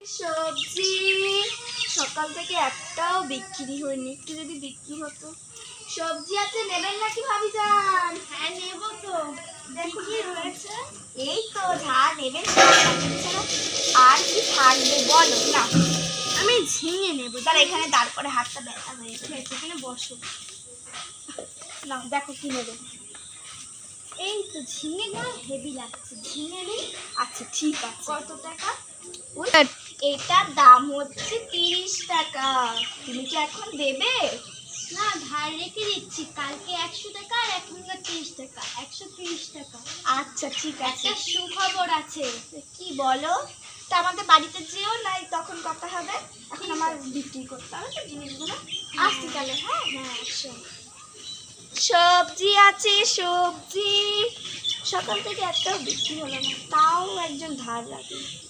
সবজি। সকাল থেকে একটাও বিক্রি হয়নি। একটু যদি বিক্রি হতো। সবজি আছে নেবেন নাকি ভাবি যান হ্যাঁ নেব তো। দেখি কি রয়েছে এই তো যা নেবেন। আর কি থাকবে বলো না। আমি ঝিঙে নেব। তারা এখানে দাঁড় করে হাতটা ব্যথা হয়ে গেছে। এখানে বসো। না দেখো কি নেবে। এই তো ঝিঙে না হেভি লাগছে। ঝিঙে নেই? আচ্ছা ঠিক আছে। কত টাকা? এটার দাম হচ্ছে তিরিশ টাকা। তুমি কি এখন দেবে? না ধার রেখে দিচ্ছি। কালকে একশো টাকা আর এখন তিরিশ টাকা। একশো তিরিশ টাকা। আচ্ছা ঠিক আছে। একটা সুখবর আছে। কি বলো? তা আমাদের বাড়িতে যেও নাই তখন কথা হবে। এখন আমার বিক্রি করতে হবে তো জিনিসগুলো আসতে তাহলে হ্যাঁ? হ্যাঁ সবজি আছে সবজি। সকাল থেকে একটাও বিক্রি হলো না। তাও একজন ধার রাখে।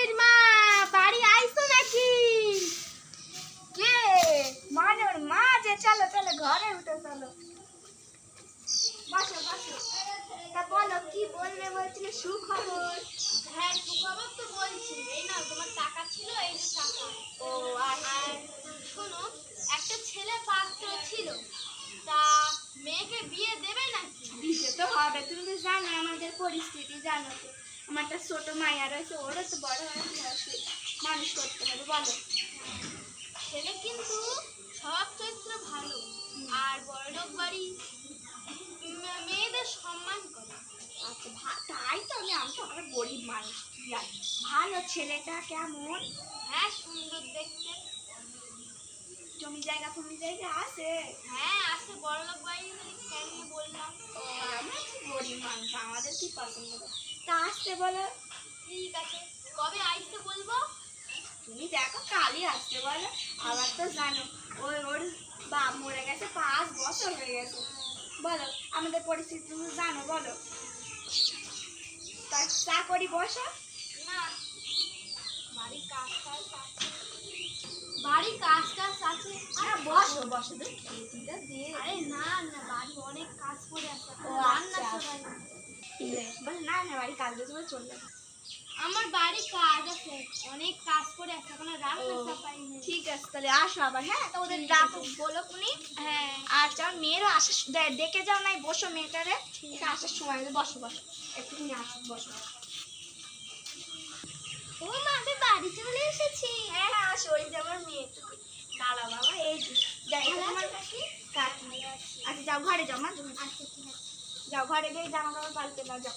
ও মা বাড়ি আইছো নাকি? কে? মানোর মা যে চলো চলো ঘরে উঠে চলো। বসো বসো। তা বলো কি বলবে বলছিলে? সুখবর? হ্যাঁ সুখবর তো বলছি। এই না তোমার টাকা ছিল এই যে টাকা। ও আচ্ছা। আর শোনো একটা ছেলে পাত্র ছিল। তা মেয়েকে বিয়ে দেবে নাকি? দিতে তো হবে তুমি তো জানো আমাদের পরিস্থিতি জানো তো। আমার একটা ছোট মায়া রয়েছে ওরও তো বড় হয়ে মানুষ করতে হবে বলো। ছেলে কিন্তু স্বভাব চরিত্র ভালো আর বড়লোক বাড়ি মেয়েদের সম্মান করে। আচ্ছা তাই তো আমি আমি তো আমরা গরিব মানুষ ভালো ছেলেটা কেমন? হ্যাঁ সুন্দর দেখতে। জমি জায়গা ফমি জায়গা আছে? হ্যাঁ আছে বড়লোক বাড়ি কেন বললাম। ও আমরা গরিব মানুষ আমাদের কি পছন্দ? তা আসতে বলো। ঠিক আছে কবে আইসতে বলব? তুমি দেখো কালই আসতে বলো। আবার তো জানো ওই ওর বাপ মরে গেছে পাঁচ বছর হয়ে গেছে। বলো আমাদের পরিস্থিতি তুমি জানো বলো। তা চা করি বসো। না। বাড়ির কাজ বাড়ির কাজ আছে। না বসো বসো তো দিয়ে আরে না না বাড়ি অনেক কাজ পড়ে আছে। কাজ করে চলবে আমার বাড়ি কাজ আছে অনেক কাজ পড়ে আছে এখন ঠিক আছে তাহলে আসো আবার হ্যাঁ? তো ওদের ঠিক ডাকো বলো উনি। হ্যাঁ। আর যাও মেয়েরও আসার সু- ডেকে যাও নাই বসো মেয়েটারে। আসার সময় বসো বসো। একটুখানি আসো বসো। ও মা আমি বাড়ি চলে এসেছি। হ্যাঁ হ্যাঁ আসো ওই যে আমার মেয়েটুকু দাঁড়া বাবা এই যাই আছো কাকি? কাকি আচ্ছা যাও ঘরে যাও মা। তুমি আচ্ছা ঠিক আছে। যাও ঘরে গিয়ে জামা কাপড় পাল্টে নাও যাও।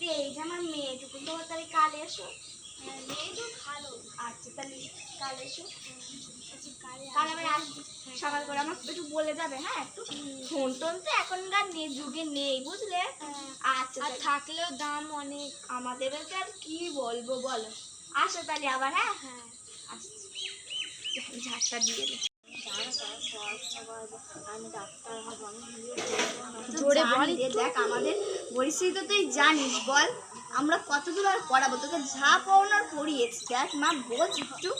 এই যে আমার মেয়েটুকু। তোমার তাহলে কাল এসো। হ্যাঁ মেয়ে তো ভালো। আচ্ছা তাহলে কাল এসো। আচ্ছা কাল আমি আসব। সকাল করে আমার একটু বলে যাবে হ্যাঁ একটু। ফোন টোন তো এখনকার নে- যুগে নেই বুঝলে? আচ্ছা থাকলেও দাম অনেক। আমাদের আর কি বলব বলো? আসো তাহলে আবার হ্যাঁ? হ্যাঁ। আসছি ঝাড়টা দিয়ে দে। জোরে বল দেখ আমাদের পরিস্থিতি তো তুই জানিস, বল। আমরা কত দূর আর পড়াবো? তোকে যা পড়ানোর পড়িয়েছি। দেখ মা, বোঝ একটু।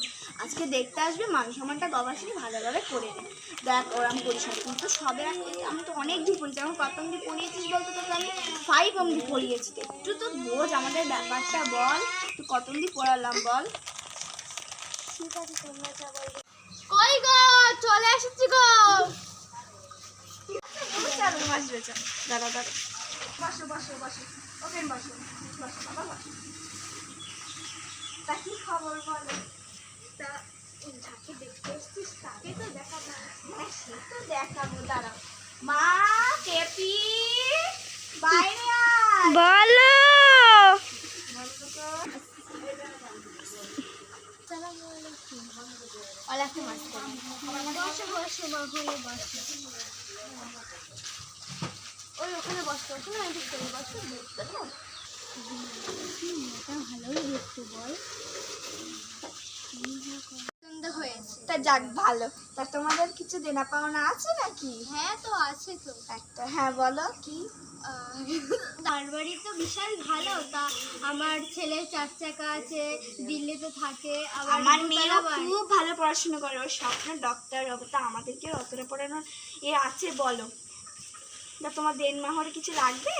আজকে দেখতে আসবে মানুষ আমারটা গবাসনি ভালোভাবে করে নে দেখ ওরম করিস না। তুই তো সবে আমি তো অনেক দূর পড়িয়েছি। আমার কত অব্দি পড়িয়েছিস বলতো তোকে আমি ফাইভ অব্দি পড়িয়েছি। একটু তো বোঝ আমাদের ব্যাপারটা, বল। তুই কত অব্দি পড়ালাম, বল। ঠিক আছে, তোমরা গো, চলে এসেছি ওকে তা কি খবর বলো? তা তাকে তো দেখাবো? হ্যাঁ সে তো দেখাবো, দাঁড়াও। মা কেপি বাইরে আয় বলো বলতো তো ওয়ালাইকুম আসসালাম বসো বসে বাহুলে বসে ওই ওখানে বসতে করছি না? এদিক করে বসো দেখতে ভালোই দেখতে বল। হয়েছে। তা যাক ভালো। তা তোমাদের কিছু দেনা পাওনা আছে নাকি? হ্যাঁ তো আছে তো। একটা হ্যাঁ বলো কি? তার বাড়ি তো বিশাল ভালো। তা আমার ছেলে চার চাকা আছে দিল্লিতে থাকে আমার দোতলা খুব ভালো পড়াশোনা করে। ওর স্বপ্ন ডক্টর হবে। তা আমাদেরকে অতটা পড়ানোর এ আছে বলো। তা তোমার দেন মাহরে কিছু লাগবে?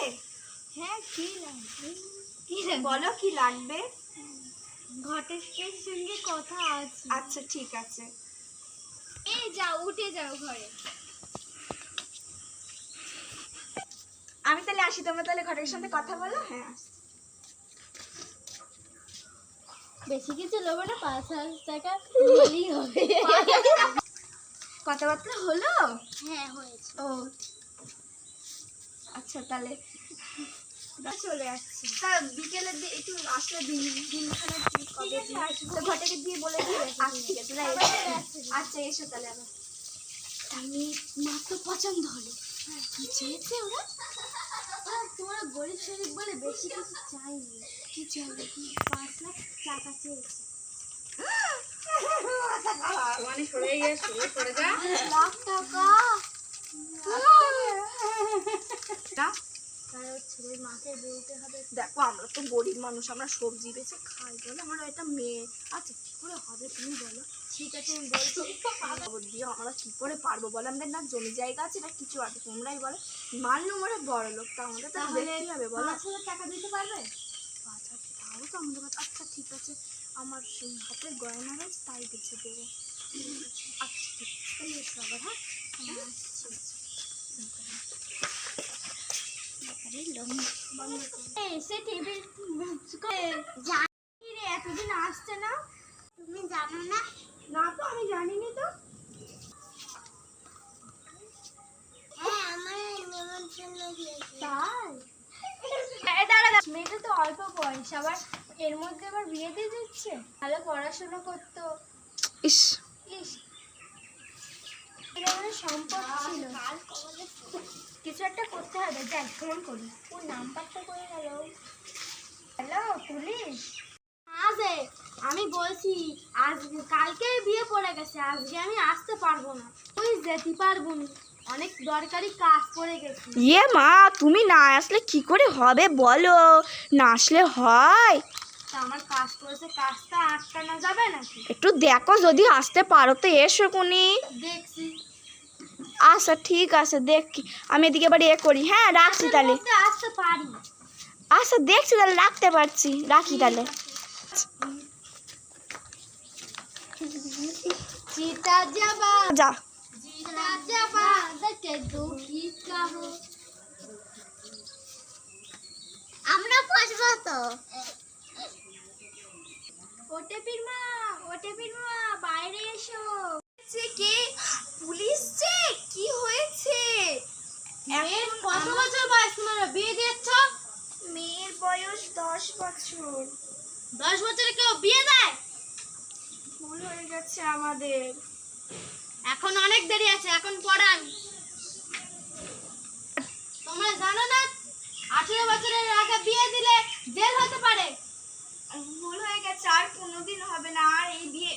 হ্যাঁ কি লাগবে? বলো কি লাগবে? ঘটেশের সঙ্গে কথা আছে। আচ্ছা ঠিক আছে। এই যাও উঠে যাও ঘরে। আমি তাহলে আসি তোমরা তাহলে ঘরের সাথে কথা বলো? হ্যাঁ বেশি কিছু নেব না পাঁচ হাজার টাকা হলেই হবে। কথাবার্তা হলো? হ্যাঁ হয়েছে। ও আচ্ছা তাহলে চলে আসছি। তা বিকেলের দিয়ে একটু আসলে দিন দিনখানে কবে তো ঘটাকে দিয়ে বলে দিয়ে আচ্ছা ঠিক আছে আচ্ছা এসো তাহলে আবার। আমি মাত্র পছন্দ হলো। কি চেয়েছে ওরা? তোমরা গরিব শরীফ বলে বেশি কিছু চাইনি কি চাইবে? পাঁচ লাখ টাকা চেয়েছে। মানে সরে গিয়ে সরে যা। লাখ টাকা? ছেলের মাকে বলতে হবে। দেখো আমরা তো গরিব মানুষ আমরা সবজি বেচে খাই বলে আমরা একটা মেয়ে। আচ্ছা কি করে হবে তুমি বলো? ঠিক আছে আমি বলছি। খবর দিয়ে আমরা কি করে পারব বলো? আমাদের না জমি জায়গা আছে না কিছু আছে তোমরাই বলো। মান মানে বড় লোক তো আমাদের তো তাহলে দেখতেই হবে বলো। পাঁচ হাজার টাকা দিতে পারবে? পাঁচ হাজার তাও তো আমাদের আচ্ছা ঠিক আছে। আমার হাতের গয়না রয়েছে তাই বেছে দেবো। আচ্ছা ঠিক আছে আবার হ্যাঁ? হ্যাঁ, এতদিন আসছে না তুমি জানো না তো আমি জানিনি তো হ্যাঁ আমার। মেয়েটা তো অল্প বয়স আবার এর মধ্যে আবার বিয়ে দিয়ে দিচ্ছে ভালো পড়াশোনা করতো ইস ইস সম্পদ ছিল। কিছু একটা করতে হবে যাই ফোন করি। নাম্বারটা করে গেল? Hello police? আজে আমি বলছি আজ কালকে বিয়ে পড়ে গেছে আজকে আমি আসতে পারব না। তুই যেতে পারব না। অনেক দরকারি কাজ পড়ে গেছে। ইয়ে মা তুমি না আসলে কি করে হবে বলো? না আসলে হয়। একটু দেখো যদি আসতে পারো তো এসো কোনি। আচ্ছা ঠিক আছে দেখি। আমি এদিকে এবার এ করি হ্যাঁ রাখছি তাহলে। আসতে পারি। আচ্ছা দেখছি তাহলে রাখতে পারছি রাখি তাহলে। যা। চিতা যাবা দেখে দুঃখী কাহ আমরা বসবো তো? ওটেপির মা ওটেপির মা বাইরে এসো। কে? পুলিশ যে কি হয়েছে? মেয়ের কত বছর বয়স তোমার? বিয়ে দিচ্ছ মেয়ের বয়স দশ বছর। দশ বছরে কেউ বিয়ে দেয়? ভুল হয়ে গেছে আমাদের। এখন অনেক দেরি আছে এখন পড়ান। তোমরা জানো না? আঠেরো বছরের আগে বিয়ে দিলে জেল হতে পারে। ভুল হয়ে গেছে আর কোনোদিন হবে না আর এই বিয়ে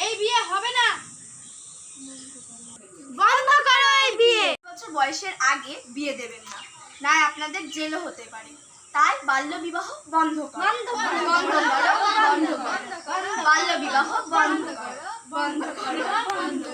এই বিয়ে হবে না। বন্ধ করো এই বিয়ে। বছর বয়সের আগে বিয়ে দেবেন না না আপনাদের জেলও হতে পারে। তাই বাল্য বিবাহ বন্ধ বন্ধ করো। বন্ধ করো বন্ধ করো। বাল্য বিবাহ বন্ধ করো। বন্ধ করো বন্ধ করো।